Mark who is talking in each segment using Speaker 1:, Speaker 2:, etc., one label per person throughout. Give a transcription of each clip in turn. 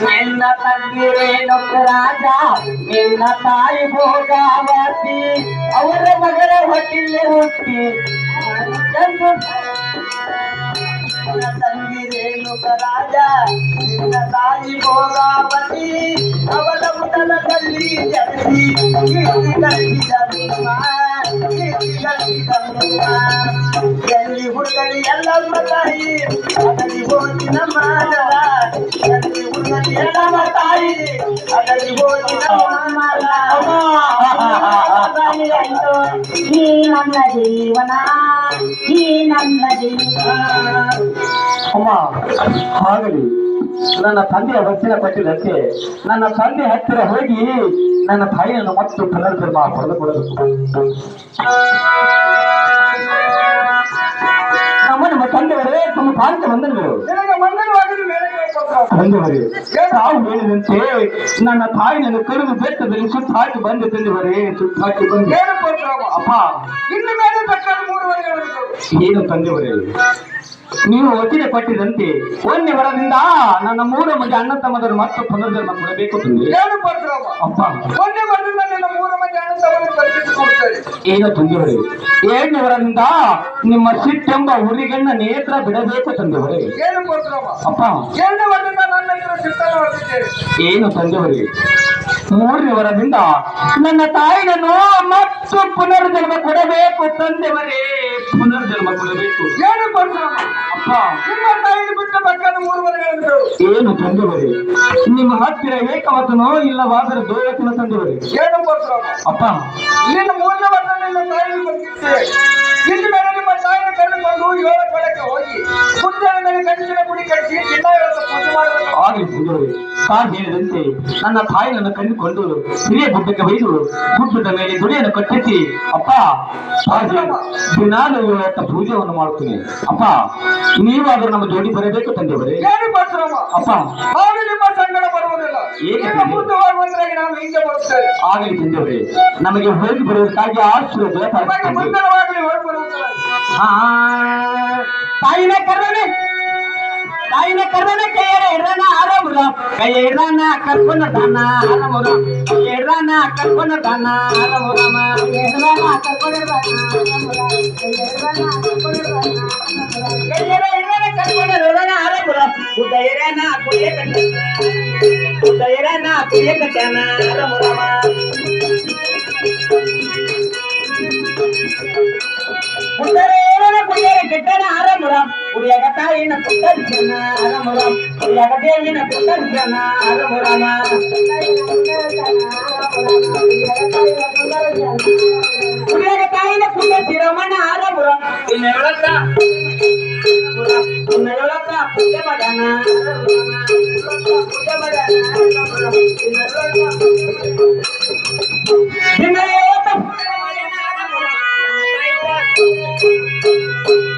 Speaker 1: ನಿನ್ನ ತಂದಿರೇನು ರಾಜ ನಿನ್ನ ತಾಯಿ ಭೋಗಾವತಿ ಅವರ ಮಗರ ಹೊಟ್ಟಿಲೆ ಹುಟ್ಟಿ ನಿನ್ನ రాజా నిన్న తాగి భోగాపతి
Speaker 2: ఈ నన్న జీవన? ఈ నన్న జీవన?
Speaker 3: ಅಮ್ಮ ಆಗಲಿ ನನ್ನ ತಂದೆಯ ವಚನ ಪಟ್ಟಿದಂತೆ ನನ್ನ ತಂದೆ ಹತ್ತಿರ ಹೋಗಿ ನನ್ನ ತಾಯಿಯನ್ನು ಮತ್ತು ಪುನರ್ಜನ್ಮ ಪಡೆದುಕೊಳ್ಳಬೇಕು ನಮ್ಮ ನಮ್ಮ ತಂದೆಯವರೇ ತಮ್ಮ ಪಾಲಿತ ಬಂಧನಗಳು
Speaker 1: ನಿನಗೆ ಮಂಗಲವಾಗಲಿ ಮೇಲಕ್ಕೆ ಹೋಗ್ಬೇಕು.
Speaker 3: ತಂದೆಯವರೇ ತಾವು ಹೇಳಿದಂತೆ ನನ್ನ ತಾಯಿನನ್ನು ಕರೆದು ಬೆಟ್ಟದಲ್ಲಿ ಸುತ್ತ ಹಾಕಿ ಬಂದೆ ತಂದೆಯವರೇ ಸುತ್ತ ಹಾಕಿ ಬಂದೆ
Speaker 1: ಏನು ಪರಶುರಾಮ?
Speaker 3: ಅಪ್ಪ
Speaker 1: ಇನ್ನು ಮೇಲೆ ಬೇಕಾದ್ರೆ ಮೂರು ವರ್ಷಗಳು
Speaker 3: ಏನು ತಂದೆಯವರೇ ನೀವು ಒತ್ತಿಗೆ ಕೊಟ್ಟಿದಂತೆ ಒಂದೇ ವರದಿಂದ ನನ್ನ ಮೂರು ಮಂದಿ ಅಣ್ಣ ತಮ್ಮದರು ಮತ್ತು ಪುನರ್ಜನ್ಮ ಕೊಡಬೇಕು
Speaker 1: ಏನೋ
Speaker 3: ತಂದೆಯವರೇ ಏಳನೇ ವರದಿಂದ ನಿಮ್ಮ ಸಿಟ್ಟೆಂಬ ಹುಲಿಗಣ್ಣ ನೇತ್ರ ಬಿಡಬೇಕು ತಂದೆಯವರೇ? ಅಪ್ಪ.
Speaker 1: ಎರಡನೇ ವರ್ಷದಿಂದ
Speaker 3: ಏನು ತಂದೆಯವರೇ ಮೂರನೇ ವರದಿಂದ ನನ್ನ ತಾಯಿನನ್ನು ಮತ್ತು ಪುನರ್ಜನ್ಮ ಕೊಡಬೇಕು ತಂದೆಯವರೇ ಪುನರ್ಜನ್ಮ ಕೊಡಬೇಕು.
Speaker 1: ಏನು?
Speaker 3: ಅಪ್ಪ.
Speaker 1: ನಿಮ್ಮ ತಾಯಿ ಬಿಟ್ಟ ಬೇಕಾದ ಮೂರು ವರ್ಷಗಳು
Speaker 3: ಏನು ತಂದೆಯವರೇ ನಿಮ್ಮ ಹತ್ತಿರ ಏಕವಚನೋ ಇಲ್ಲವಾದರೆ ದ್ವೈವಚನ ತಂದೆಯವರೇ
Speaker 1: ಏನು?
Speaker 3: ಅಪ್ಪ.
Speaker 1: ನಿನ್ನ ಮೂರನೇ ವರ್ಷ ಇನ್ನು ಮೇಲೆ ನಿಮ್ಮ ತಾಯಿನ ಕರೆದುಕೊಂಡು ಏಳ ಕಡೆಗೆ ಹೋಗಿ ಮುಂಜಾನೆ ಮೇಲೆ ಗಂಜಿನ ಗುಡಿ ಕಟ್ಟಿಸಿ ಚಿನ್ನ
Speaker 3: ಆಗಲಿ ತಂದೆಯವರೇ ಕಾರ್ ಹೇಳಿದಂತೆ ನನ್ನ ತಾಯಿನನ್ನು ಕಂಡುಕೊಂಡು ಹಿರಿಯ ಗುಡ್ಡಕ್ಕೆ ಬೈದು ಗುಡ್ಡದ ಮೇಲೆ ದುಡಿಯನ್ನು ಕಟ್ಟಿಸಿ ಅಪ್ಪ ದಿನಾಲು ಇವತ್ತ ಪೂಜೆಯನ್ನು ಮಾಡುತ್ತೇನೆ. ಅಪ್ಪ ನೀವಾದ್ರೂ ನಮ್ಮ ಜೋಡಿ ಬರಬೇಕು ತಂದೆಯವರೇ? ಅಪ್ಪ ಆಗಲಿ ತಂದೆಯವರೇ ನಮಗೆ ಹೊರಗೆ ಬರುವುದಕ್ಕಾಗಿ ಆಶ್ರಯ
Speaker 1: ನಿಮಗೆ
Speaker 3: ಪ್ರಾರ್ಥಿಸುತ್ತೇನೆ.
Speaker 1: ಮುಂದರವಾಗಲಿ
Speaker 3: ಆ, ತಾಯಿನ ಕರ್ರನೆ. ఆయన కర్మన కేరణ ఆరమురా కైరణ కర్మన దాన ఆరమురా కైరణ కర్మన దాన ఆరమురామా కైరణ కర్మన దాన ఆరమురా కైరణ కర్మన பேரின புத்தர்ஜன அரமுரம் புல்லக பேரின புத்தர்ஜன அரமுரம புல்லக தாயின புத்த பிரமண அரமுரம் இன்ன எவ்வளத்தா இன்ன எவ்வளத்தா புத்தமடன புத்தமடன Thank you.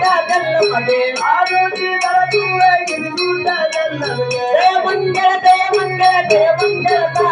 Speaker 3: గుడ్డ తెల్లమదే ఆరోగ్య మంగళ దే మంగళ దే మంగళ